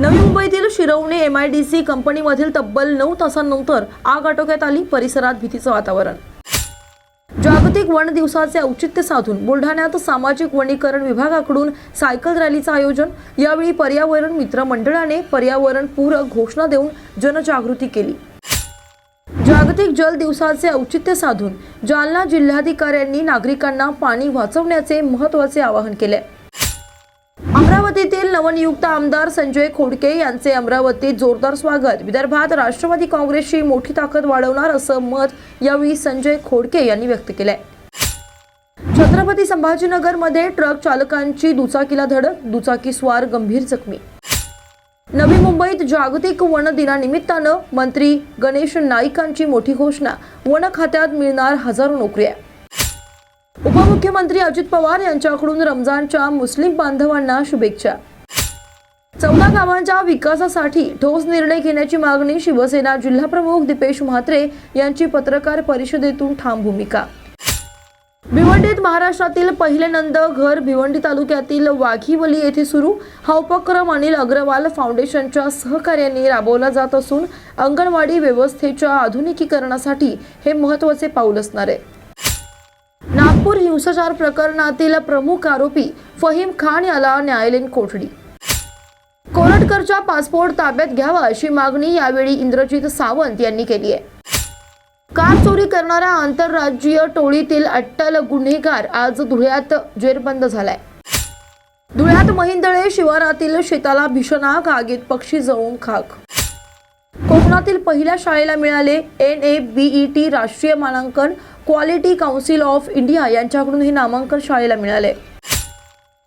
नवी मुंबईतील Shirvane M I D C कंपनीमधील तब्बल नऊ तासांनंतर आग आटोक्यात आली परिसरात भीतीचं वातावरण. जागतिक वन दिवसाचे औचित्य साधून बुलढाण्यात सामाजिक वनीकरण विभागाकडून सायकल रॅलीचं आयोजन यावेळी पर्यावरण मित्र मंडळाने पर्यावरण पूरक घोषणा देऊन जनजागृती केली. जागतिक जल दिवसाचे औचित्य साधून जालना जिल्हाधिकाऱ्यांनी नागरिकांना पाणी वाचवण्याचे महत्त्वाचे आवाहन केले. अमरावतीतील नवनियुक्त आमदार संजय खोडके यांचे अमरावतीत जोरदार स्वागत. विदर्भात राष्ट्रवादी काँग्रेसची मोठी ताकद वाढवणार असं मत यावेळी संजय खोडके यांनी व्यक्त केलंय. छत्रपती संभाजीनगरमध्ये ट्रक चालकांची दुचाकीला धडक दुचाकी स्वार गंभीर जखमी. नवी मुंबईत जागतिक वन दिनानिमित्तानं मंत्री गणेश नाईकांची मोठी घोषणा. वन खात्यात मिळणार हजारो नोकऱ्या. उपमुख्यमंत्री अजित पवार यांच्याकडून रमजानच्या मुस्लिम बांधवांना शुभेच्छा. चौदा गावांच्या विकासासाठी ठोस निर्णय घेण्याची मागणी शिवसेना जिल्हाप्रमुख दीपेश म्हात्रे यांची पत्रकार परिषदेतून ठाम भूमिका. भिवंडीत महाराष्ट्रातील पहिले नंद घर भिवंडी तालुक्यातील वाघिवली येथे सुरू. हा उपक्रम अनिल अग्रवाल फाउंडेशनच्या सहकार्याने राबवला जात असून अंगणवाडी व्यवस्थेच्या आधुनिकीकरणासाठी हे महत्त्वाचे पाऊल असणार आहे. नागपूर हिंसाचार प्रकरणातील प्रमुख आरोपी फहीम खान याला न्यायालयीन कोठडी. कोरटकरच्या पासपोर्ट ताब्यात घ्यावा अशी मागणी यावेळी इंद्रजित सावंत यांनी केली आहे. कार चोरी करणाऱ्या आंतरराज्यीय टोळीतील अट्टल गुन्हेगार आज धुळ्यात जेरबंद झालाय. धुळ्यात महिंदळे शिवारातील शेताला भीषण आग आगीत पक्षी जळून खाक. कोकणातील पहिल्या शाळेला मिळाले एन ए बीई टी राष्ट्रीय मानांकन क्वालिटी काउन्सिल ऑफ इंडिया यांच्याकडून हे नामांकन शाळेला मिळाले.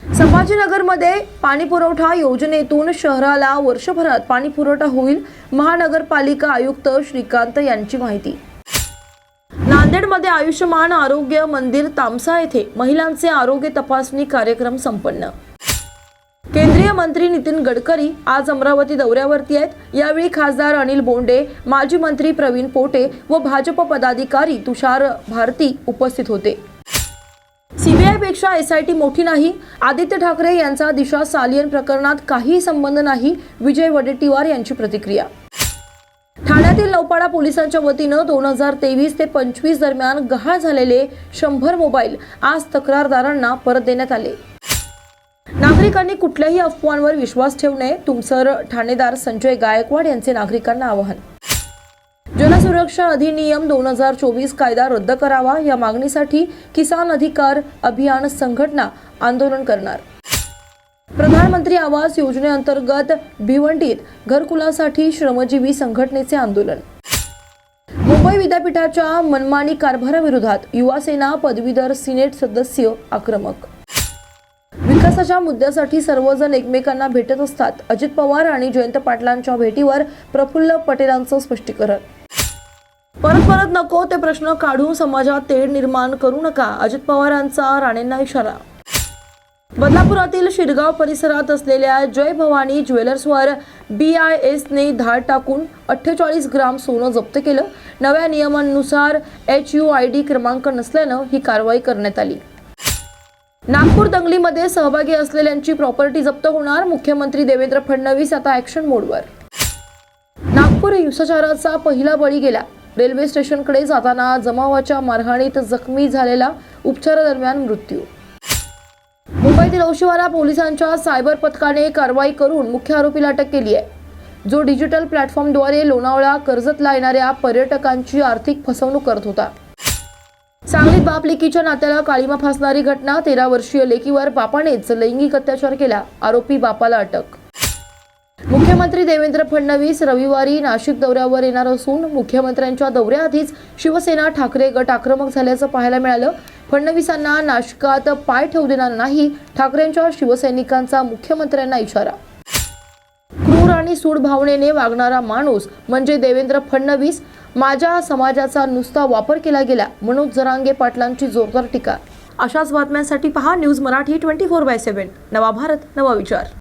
संभाजीनगरमध्ये पाणी पुरवठा योजनेतून शहराला वर्षभरात पाणी पुरवठा होईल महानगरपालिका आयुक्त श्रीकांत यांची माहिती. नांदेडमध्ये आयुष्यमान आरोग्य मंदिर तामसा येथे महिलांचे आरोग्य तपासणी कार्यक्रम संपन्न. मंत्री नितीन गडकरी आज अमरावती दौऱ्यावरती आहेत. यावेळी खासदार अनिल बोंडे माजी मंत्री प्रवीण पोटे व भाजप पदाधिकारी तुषार भारती उपस्थित होते. सीबीआयपेक्षा एसआयटी मोठी नाही. आदित्य ठाकरे यांचा दिशा सालियन प्रकरणात काही संबंध नाही विजय वडेट्टीवार यांची प्रतिक्रिया. ठाण्यातील नौपाडा पोलिसांच्या वतीनं दोन हजार तेवीस ते पंचवीस दरम्यान गहाळ झालेले शंभर मोबाईल आज तक्रारदारांना परत देण्यात आले. नागरिकांनी कुठल्याही अफवांवर विश्वास ठेवू नये. तुमसर ठाणेदार संजय गायकवाड यांचे नागरिकांना आवाहन. जनसुरक्षा अधिनियम दोन हजार चोवीस कायदा रद्द करावा. या मागणीसाठी किसान अधिकार अभियान संघटना आंदोलन करणार. प्रधानमंत्री आवास योजनेअंतर्गत भिवंडीत घरकुलासाठी श्रमजीवी संघटनेचे आंदोलन. मुंबई विद्यापीठाच्या मनमानी कारभाराविरोधात युवासेना पदवीधर सिनेट सदस्य आक्रमक. विकासाच्या मुद्द्यासाठी सर्वजण एकमेकांना भेटत असतात. अजित पवार आणि जयंत पाटलांच्या भेटीवर प्रफुल्ल पटेलांचं स्पष्टीकरण. परत परत नको ते प्रश्न काढून समाजात तेढ निर्माण करू नका अजित पवारांचा राणेंना इशारा. बदलापुरातील शिरगाव परिसरात असलेल्या जय भवानी ज्वेलर्सवर बी आय एसने धाड टाकून अठ्ठेचाळीस ग्राम सोनं जप्त केलं. नव्या नियमांनुसार एच यू आय डी क्रमांक नसल्यानं ही कारवाई करण्यात आली. नागपूर दंगलीमध्ये सहभागी असलेल्यांची प्रॉपर्टी जप्त होणार मुख्यमंत्री देवेंद्र फडणवीस आता ऍक्शन मोडवर नागपूर हिंसाचाराचा पहिला बळी गेला. रेल्वे स्टेशनकडे जाताना जमावाच्या मारहाणीत जखमी झालेला उपचारादरम्यान मृत्यू. मुंबईतील औशिवारा पोलिसांच्या सायबर पथकाने कारवाई करून मुख्य आरोपीला अटक केली आहे. जो डिजिटल प्लॅटफॉर्मद्वारे लोणावळा कर्जतला येणाऱ्या पर्यटकांची आर्थिक फसवणूक करत होता. सांगलीत बाप लेकीच्या नात्याला काळीमा फासणारी घटना तेरा वर्षीय लेकीवर बापानेच लैंगिक अत्याचार केला आरोपी बापाला अटक. मुख्यमंत्री देवेंद्र फडणवीस रविवारी नाशिक दौऱ्यावर येणार असून मुख्यमंत्र्यांच्या दौऱ्याआधीच शिवसेना ठाकरे गट आक्रमक झाल्याचं पाहायला मिळालं. फडणवीसांना नाशिकात पाय ठेवू देणार नाही ठाकरेंच्या शिवसैनिकांचा मुख्यमंत्र्यांना इशारा. क्रूर आणि सूड भावनेने वागणारा माणूस म्हणजे देवेंद्र फडणवीस माझ्या समाजाचा नुसता वापर केला गेला मनोज जरांगे पाटलांची जोरदार टीका. अशाच बातम्यांसाठी पहा news Marathi twenty four by seven. नवा भारत नवा विचार.